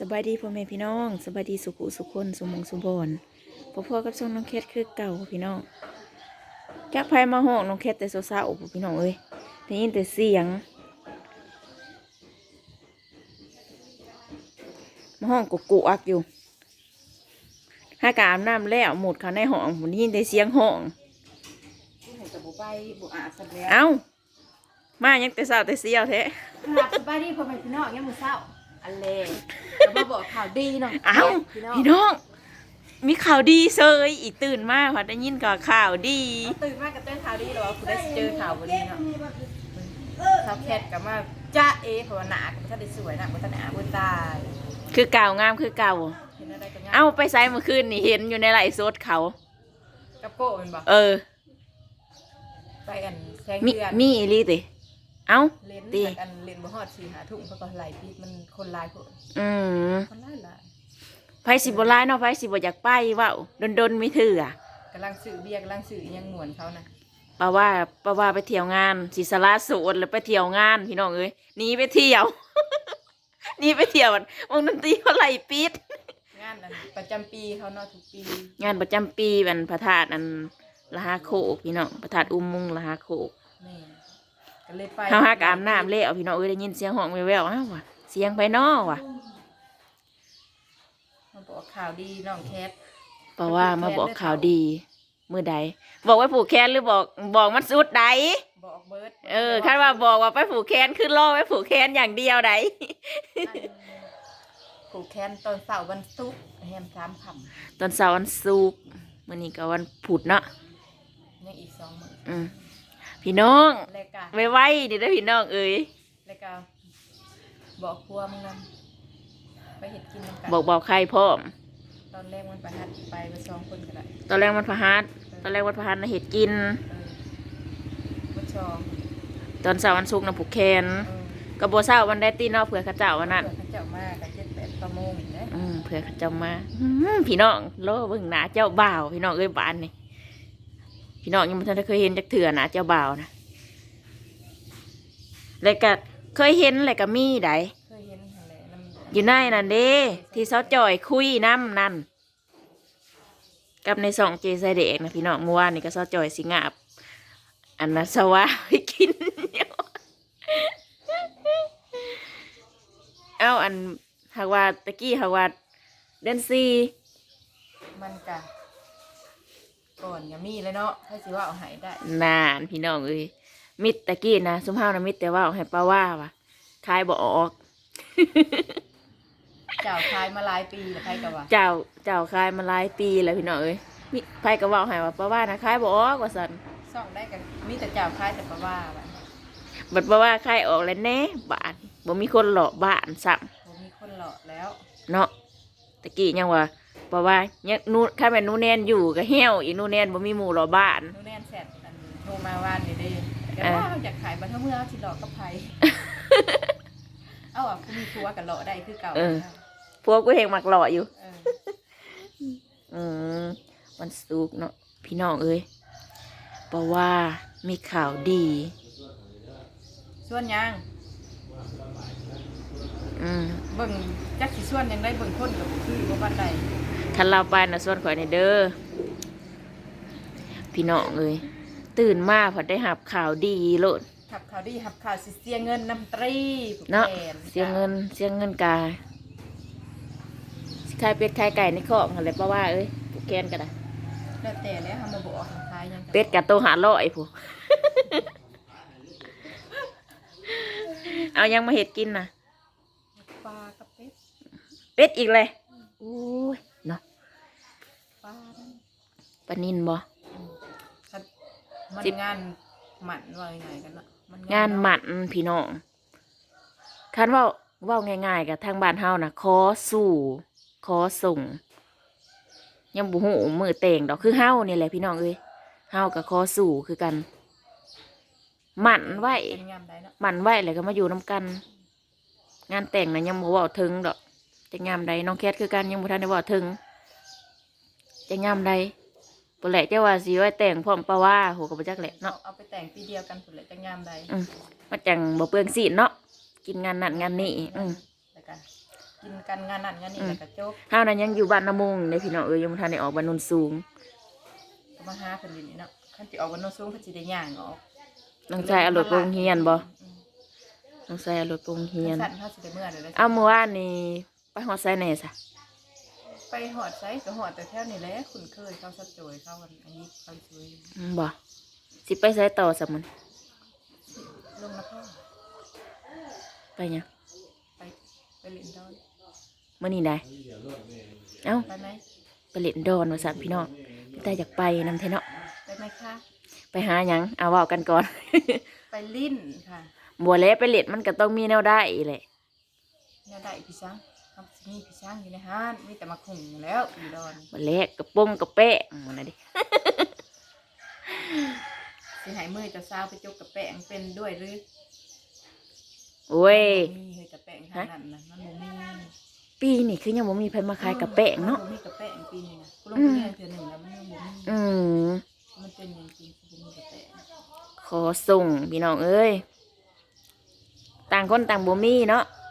สบายดีพ่อแม่พี่น้องสบายดีสุขุสุขคนสุมงสุบอนพ่อพ่อกับช่องน้องแคทคือเก่าพี่น้องจักไผมาห้องน้องแคทแต่เศร้าๆบ่พี่น้องเอ้ยได้ยินแต่เสียงมาห้องกุกกุอักอยู่ห้ากอาบน้ำแล้วหมดเขาในห้องผมได้ยินแต่เสียงห้องจะบุไปบุอาสัตว์แล้วเอ้ามายังแต่เศร้าแต่เสียวแท้ครับสบายดีพ่อแม่พี่น้องยังมือเศร้า อันเลแล้วมาบอกข่าวดีน้องเอ้าพี่น้องพี่น้อง มีข่าวดีเซยอีกตื่นมาพอได้ยินกับข่าวดี ตื่นมากับเต้นข่าวดีหรอคุณได้เจอข่าววันนี้เนาะข่าวแคทกับมาจ้าเอเพราะว่าหนากับท่านได้สวยหนากับท่านหนาบนตายคือเก่างามคือเก่า เห็นอะไรกันเอาไปไซเมื่อคืนนี่เห็นอยู่ในไลฟ์สดเขา กับโก้เป็นบ่เออ ไปอันแซงมีเดือนมีอีหลีติ เอาเลนติอันเลนบ่ฮอดสี่หาทุ่งเขาก็ไหลปีมันคนลายคนอืมคนลายหลายไผสิบ่ร้ายเนาะไผสิบ่อยากไปเว้าดนๆไม่ถืออะกำลังสื่อเบียร์กำลังสื่ออิหยังหมวนเขานะปาว่าปาว่าไปเที่ยวงานสิสละโสดแล้วไปเที่ยวงานพี่น้องเอ้ยหนีไปเที่ยวหนีไปเที่ยววงดนตรีเขาไล่ปิด งานอันประจำปีเขาเนาะทุกปีงานประจำปีวันพระธาตุอันละหาโคกพี่น้องพระธาตุอุ้มมุงละหาโคก แม่ ก็เลยไปเฮาฮักอาบน้ำแล้วพี่น้องเอ้ยได้ยินเสียงห้องแว่วๆอ้าวว่ะเสียงไปนอว่ะมาบอกข่าวดีน้องแคทเพราะว่ามาบอกข่าวดีมือใดบอกไว้ผูกแขนหรือบอกบอกมันสุดใดบอกเบิร์ดเออคาดว่าบอกว่าไปผูกแขนขึ้นล่อไว้ผูกแขนอย่างเดียวใดผูกแขนตอนเสาร์วันศุกร์แฮมสามคตอนเสาร์วันศุกร์มื้อนี้ก็วันพุธเนาะำยังอีกสองมื้ออืม พี่น้องแล้วก็ไว้ไว้ดิเด้อพี่น้องเอ้ยแล้วก็บอกครัวมึงนำไปเห็ดกินน้ำกันบอกบอกใครพร้อม ตอนแรกมันไปหัดไปไปสองคนก็ได้ตอนแรกวันพฤหัสตอนแรกวันพฤหัสนะเห็ดกิน เออวันชองตอนเสาร์วันศุกร์นะผูกแขนเออก็บ่เช้าวันได้ตีเนาะเผื่อเขาเจ้าวันนั้น เผื่อเขาเจ้ามากกันเจ็ดแปดประโมงอีกนะอืมเผื่อเขาเจ้ามาอืมพี่น้องโลเบิ่งหน้าเจ้าบ่าว พี่น้องเอ้ยบ้านนี่ พี่น้องยังไม่ทันเคยเห็นจักเถื่อนะเจ้าบ่าวนะแล้วก็เคยเห็นแล้วก็มีไดเคยเห็นอะไรน้ำอยู่ในนั่นเด้ ที่เขาจ่อยคุยน้ำนั่นกับในสองเจไซเด็กนะพี่น้องเมื่อวานนี่ก็เขาจ่อยสิงาบอันนั้นสวะไปกินเอ้าอันหากว่าตะกี้หากว่าเดนซีมันกะ ก่อนอย่ามีเลยเนาะให้สิว่าเอาหายได้นานพี่น้องเอ้ยมิดตะกี้นะสมภาพนะมิดแต่ว่าเอาให้ป้าว่าว่ะคายบ่ออก เจ้าคายมาหลายปีแล้วใครกะว่าเจ้าเจ้าคายมาหลายปีแล้วพี่น้องเอ้ยมิไผก็เว่าให้ว่าป้าว่านะคายบ่ออกว่าซั่นซ่องได้กันมีแต่เจ้าคายแต่ปะว่าบัดบัดป้าว่าคายออกแล้วแน่บาทบ่มีคนหลอกบ้านซ้ำผมมีคนหลอกแล้ว เนาะตะกี้ยังว่า ป้าว่ายังนูถ้าแม่นหนูแนนอยู่ก็เหี่ยวอีหนูแนนบ่มีหมู่หลอกบ้านหนูแน่นแสบอันโทรมาว่านนี่เด้แต่เออว่าเขาอยากขายบัตรเมื่อเอาสิหลอกกับไผเอาอะคุณมีครัวกับหลอกได้คือเก่าพวกกูเฮงมักหล่ออยู่ เอออืมวันศุกร์เนาะพี่น้องเอ้ยป้าว่ามีข่าวดี ส่วนยังอืม เบิ่งจักสิส่วนยังได้เบิ่งคนกับบ่คือบ่บ้านใด คันเราไปนะส่วนข่อยในเด้อพี่น้องเอ้ยตื่นมาพอได้หับข่าวดีโลดขับข่าวดีขับข่าวสิเสียเงินน้ำตรีผู้เนาะแทนเสียเงินเสียเงินกาสิขายเป็ดขายไก่ในคอกอะไรป้าว่าเอ้ยผูกแกนกันนะแล้วแต่แล้วเขามาบอกว่าขายยังกันเป็ดกับโตวหาร้อยผู้เอายังมาเห็ดกินนะปลากับเป็ดเป็ดอีกเลยอุ้ยเนาะ ปลานั่น ปลานินบ่คันมันสิบ งานหมันว่ายังไงกันเนาะมันงานหมันพี่น้องคันเว่าเว่าง่ายๆกับทางบ้านเฮานะขอสู่ขอส่ง ยังบุหูมือแต่งดอกคือเฮานี่แหละพี่น้องเอ้ยเฮากับขอสู่คือกันหมันไว้ เป็นงานใดเนาะหมันไว้แล้วก็มาอยู่น้กัน งานแต่งนะยังบ่เว้าถึงดอกจะงามใดน้องแคทคือกันยังบ่ทันได้เว้าถึงจะงามใด บ่แหละเจ้าว่าสิไว้แต่งพร้อมปะว่าโหก็บ่จักแหละเนาะเอาไปแต่งปีเดียวกันผลเลยจะงามใดอืมมาจังบ่เปลืองสีเนาะกินงานนั่นงานนี้อืมแล้วกันกินกันงานนั่นงานนี่แล้วก็จบเฮานั้นยังอยู่บ้านนามุงเด้พี่น้องเอ้ยยังบ่ทันได้ออกบ้านโนนสูงก็มาหาเพิ่นอยู่นี่เนาะคันสิออกวันโนนสูงเพิ่นสิได้ย่างออกน้องชายเอารถไปโรงเรียนบ่น้องชายเอารถไปโรงเรียนสั่นเขาสิได้เมื่อเดี๋ยวได้เอาเมื่อวานนี่ไปฮอดไสแหน่ซะ ไปหอดไซก็หอดแต่แถวนี่แหละคุ้นเคยเขาสัดโจยเขาอันอันนี้เขาช่วยอืมบ่สิไปไสต่อซะมันลงนะพ่อไปหยังไปไปเล่นดอนมื้อนี้ได้เอ้า ไปไหมไปเล่นดอนว่าซั่นพี่น้องพี่ตาอยากไปนำแท้เนาะไปไหมคะไปหาหยังเอาเว้ากันก่อน ไปลิ้นค่ะบัวแล้วไปเล่นมันก็ต้องมีแนวได้แหละเนี่ยได้พี่ช้าง ทำสิมีพี่ช้างอยู่ในห้านมีแต่มาขุ่งแล้วอีดอนบัวแล้วกระโปรงกระแป้งมันน่ะดิ สิใหายมือจะซาวไปจกกระแปงเป็นด้วยหรือโอ้ยมันบ่มีเฮ้ยกระแปงขนาดนั้นนะมันบ่มีปีนี้คือยังบ่มีไผมาขายกระแป้งเนาะ มับ่มีกระแปงปีนี้นะกูลงไปเรียนเทื่อหนึ่งแล้วมันยังบ่มีอืม มันเป็นอย่างจริงคือบ่มีกระแปงขอส่งพี่น้องเอ้ย ต่างคนต่างบ่มีเนาะก็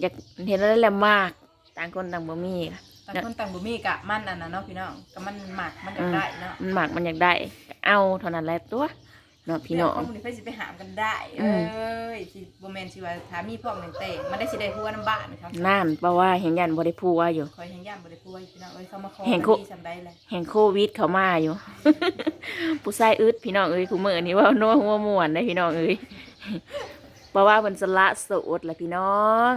อยากเห็นแล้วแหละมาก ต่างคนต่างบ่มีต่างคนต่างบ่มีกะมันอันนั้นเนาะพี่น้องกะมันหมักมันจะได้เนาะมันมากมันอยากได้ก็เอาเท่านั้นแหละตัวเนาะพี่น้องเรื่องของคนนี้เพิ่นสิไปหามกันได้อืเอ้มยสิบ่แม่นสิว่าถ้ามีพร้อมเต่งๆมันได้สิได้ผัวน้ำบ้านครับนั่นเพราะว่าเห็นยันบ่ได้พูว่าอยู่คอยแห่งย่านบ่ได้ผัวพี่น้องเอ้ยเขามาขอเห็นมาคุดีสำได้เลยแห่งโควิดเขามาอยู่ผู้ชายอึดพี่น้องเอ้ยคู่มือนี่ว่านัวหัวม่วนได้พี่น้องเอ้ย เพราะว่าเพิ่นสละโสดแหละพี่น้อง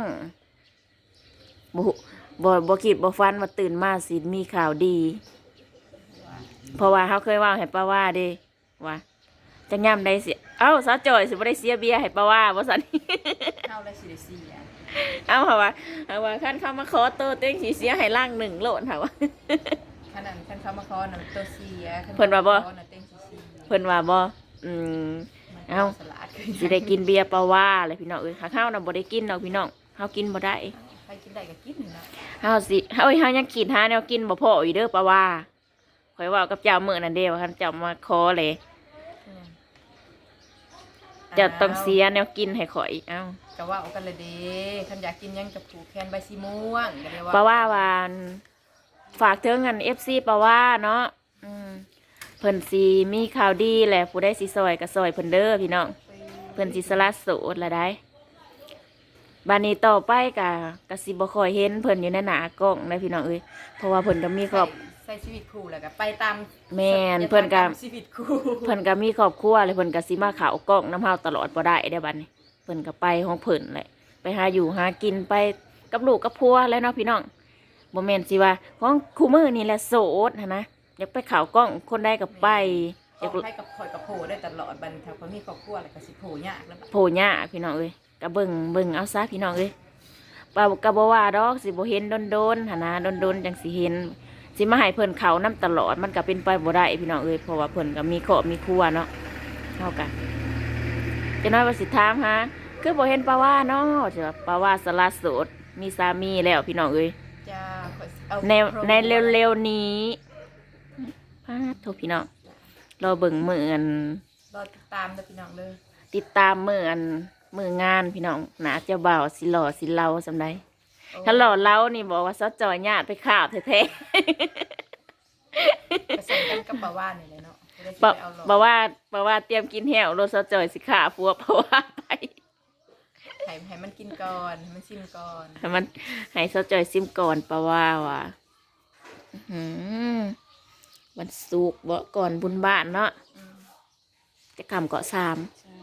บ่ฮู้บ่บ่คิดบ่ฟันว่าตื่นมาสิมีข่าวดี เพราะว่าเขาเคยเว่าให้ป้าว่าเด้ว่าจะย่ำได้เสียเอ้าสาวจอยสิบ่ได้เสียเบียร์ให้ป้าว่าบ่ซั่นเฮาเลยสิได้เสียเอ้าค่ะว่าเอาว่าคันเขามาขอโตวเต็งสิเสียให้ล่างหนึ่งโลดค่ะว่าขนาดคันเขามาขอน่ะมันตัวเสียคัเพิ่นว่าบ่ขอน่ะเต็งสิเสียเพิ่นว่าบ่อืมเอ้า สลัดสิได้กินเบียร์ป้าว่าเลยพี่น้องเอ้ยข้าวน่ะบ่ได้กินดอกพี่น้องเฮากินบ่ได้ใครกินได้ก็กินนะเฮาสิเฮาเฮายังกินหาแนวกินบ่พออีกเด้อป้าว่าข่อยเว่ากับเจ้ามื้อนั้นเด้ว่าคันเจ้ามาขอเลยอืมเจะต้องเสียแนวกินให้ข่อยเอ้าก็ว่าเอากันเลยเด้คันอยากกินหยังกับผูกแคนใบสีม่วงก็ได้ว่าป้าว่าว่าอันฝากถึงอัน FC ป้าว่าเนาะอืมเพิ่นสิมีข่าวดีแหละผู้ใดสิซอยก็ซอยเพิ่นเด้อพี่น้อง เพิ่นสิสละโสดละได้บานนี้ต่อไปกะกะสิบ่ค่อยเห็นเพิ่นอยู่ในหน้ากล้องนะพี่น้องเอ้ยเพราะว่าเพิ่นก็มีครอบใส่ชีวิตคู่แล้วก็ไปตามแม่นเพิ่นก็ตามชีวิตคู่เพิ่นก็มีครอบครัวเลยเพิ่นก็สิมาเข้ากล้องน้ำเฮาตลอดบ่ได้ได้อบัดนี้เพิ่นก็ไปของเพิ่นแหละไปหาอยู่หากินไปกับลูกกับผัวแล้วเนาะพี่น้องบ่แม่นสิว่าของคู่มือนี่แหละโสดหันนะอยากไปเข้ากล้องคนใดก็ไป อากอยยากให้กับคอยกับโผได้ตลอดบัดนถ้าเขามีครอบครัวแล้วก็สิโผยากแล้วบัดโผล่หญ้าพี่น้องเอ้ยก็เบิ่งเบิ่งเอาซะพี่น้องเอ้ยบ่ก็บ่ว่าดอกสิบ่เห็นโดนๆหั่นนะโดนๆจังสิเห็นสิมาให้เพิ่นเขานํตลอดมันก็เป็นไปบ่ได้พี่น้องเอ้ยเพราะว่าเพิ่นก็มีครอบมีครัวเนาะเฮากันจะน้อยว่าสิถามหาคือบ่เห็นปาว่าเนาะสิว่าปาว่าสละโสดมีสามีแล้วพี่น้องเอ้ยจะข้อยสิเอาในในเร็วๆนี้พาดโทพี่น้อง รอเบิ่งมื้ออัน รอติดตามเด้อพี่น้องเด้อติดตามมื้ออันมื้องานพี่น้องหนาเจ้าบ่าวสิหล่อสิเล่าสำใดถ้าหล่อเล่านี่บอกว่าซอจอยญาติไปข่าวแท้ไปสั่งกันกับปาว่านี่เลยเนาะจะได้ๆสิบอกไปเอาหลอกบอกว่าบอกว่าเตรียมกินแห้วรถซอจอยสิข่าพัวเพราะว่าไปให้ให้มันกินก่อนให้มันชิมก่อนให้มันให้ซอจอยซิมก่อนปะว่าว่ะอื้อหือ วันศุกร์บ่ก่อนบุญบ้านเนาะอืมจะคำเกาะสามใช่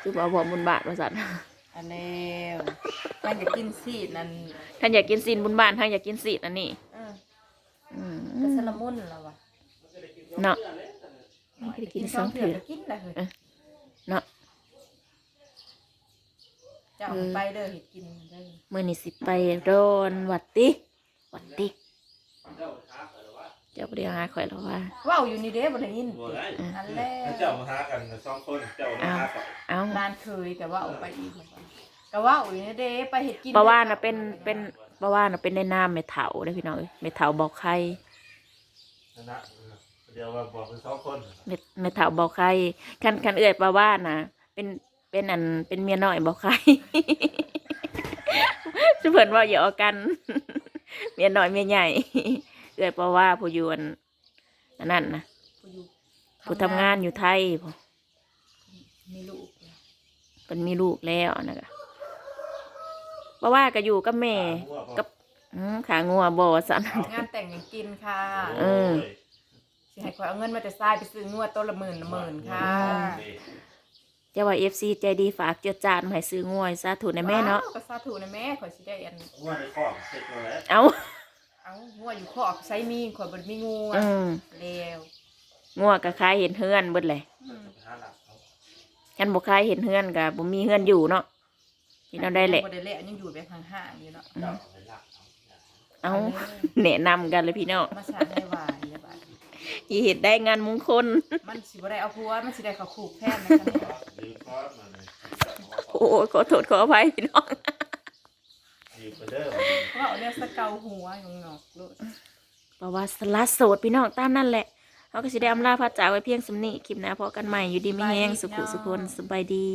คือบอกบอกบุญบ้านว่าสันอันแล้วมันจะกินซีดนั่นท่านอยากกินซีนบุญบ้านท่านอยากกินซีนอันนี้เอออืมก็สละมุนแล้ววะเนาะไม่ได้กินสองเถื่เถื่ออก็กินได้เลยเนาะเจ้าเอาไปเด้อเห็ดกินเด้อเมื่อนี้สิไปโดนวัดติวัดติ เจ้าบ่ได้หาข่อยแล้วว่า ว้าวอยู่นี่เด้บ่ได้ยินบ่ได้อันแรกถ้าเจ้ามาหากันสองคนเจ้ามาหาสองเอ้าร้านเคยแต่ว่าเอาไปอีกเหมือนกันก็ว่าอยู่นี่เด้ไปเห็ดกินปะว่าน่ะเป็นเป็นปะว่าน่ะเป็นในน้ำเมถาได้อพี่น้องเอ้ยเมถาบอกไข่นั่นนะเดี๋ยวว่าบอกเป็นสองคนเมเมถาบอกไข่คันคันเอื้อยปะว่าน่ะ เป็นเป็นอันเป็นเมียน้อยบอกไข่จะเพิ่นว่าอย่าเอากัน เมียน้อยเมียใหญ่ เอ้ยเพราะว่าผู้อยู่อันอันนั้นนะผู้อยู่ผู้ทำงานอยู่ไทยพอมีลูกเป็นมีลูกแล้วนะคะเพราะว่าก็อยู่กับแม่กับอืมขางัวบ่สัน งานแต่งยังกินค่ะเออ สิให้คอยเอาเงินมาแต่ทรายไปซื้องวดต้นละหมื่นละหมื่นค่ะ จะว่า FC ใจดีฝากเจือจานมาให้ซื้องัวให้สาธุในแม่เนาะ ว้วก็สาธุนะแม่ขอยสิได้อัน ว่าในข้อเสร็จมาแล้ว เอา เอางัวอยู่คอกใช้มีข่อยบ่มีงัวอืมแล้วงัวก็คายเห็นเฮือนเบิดเลยอืมหาหลักเขาคันบ่คายเห็นเฮือนก็บ่มีเฮือนอยู่เนาะที่เราได้แหละบ่ได้แหละยังอยู่แบบห่างๆอยู่เนาะเจ้าเป็นหลักเขาเอาแนะนำกันเลยพี่น้องมาสร้างให้วายเลยบาดนี้ที่เฮ็ดได้งานมงคล มันสิบ่ได้เอาผัวมันสิได้เขาขู่แพทย์นะคะเนี่ยยืมคอร์สมาเลยโอ้ยขอโทษขออภัยพี่น้อง ยืมไปเด้อเพราะว่าเอาเนี่ยสเกาหัวยองอกโละว่าสลัดโสดพี่น้องตามนั่นแหละเขาก็สิได้อำลาพระจาไว้เพียงสำนี้คลิปหนะพอกันใหม่อยู่ดีไม่แห้งสุขุสุคนสบายดี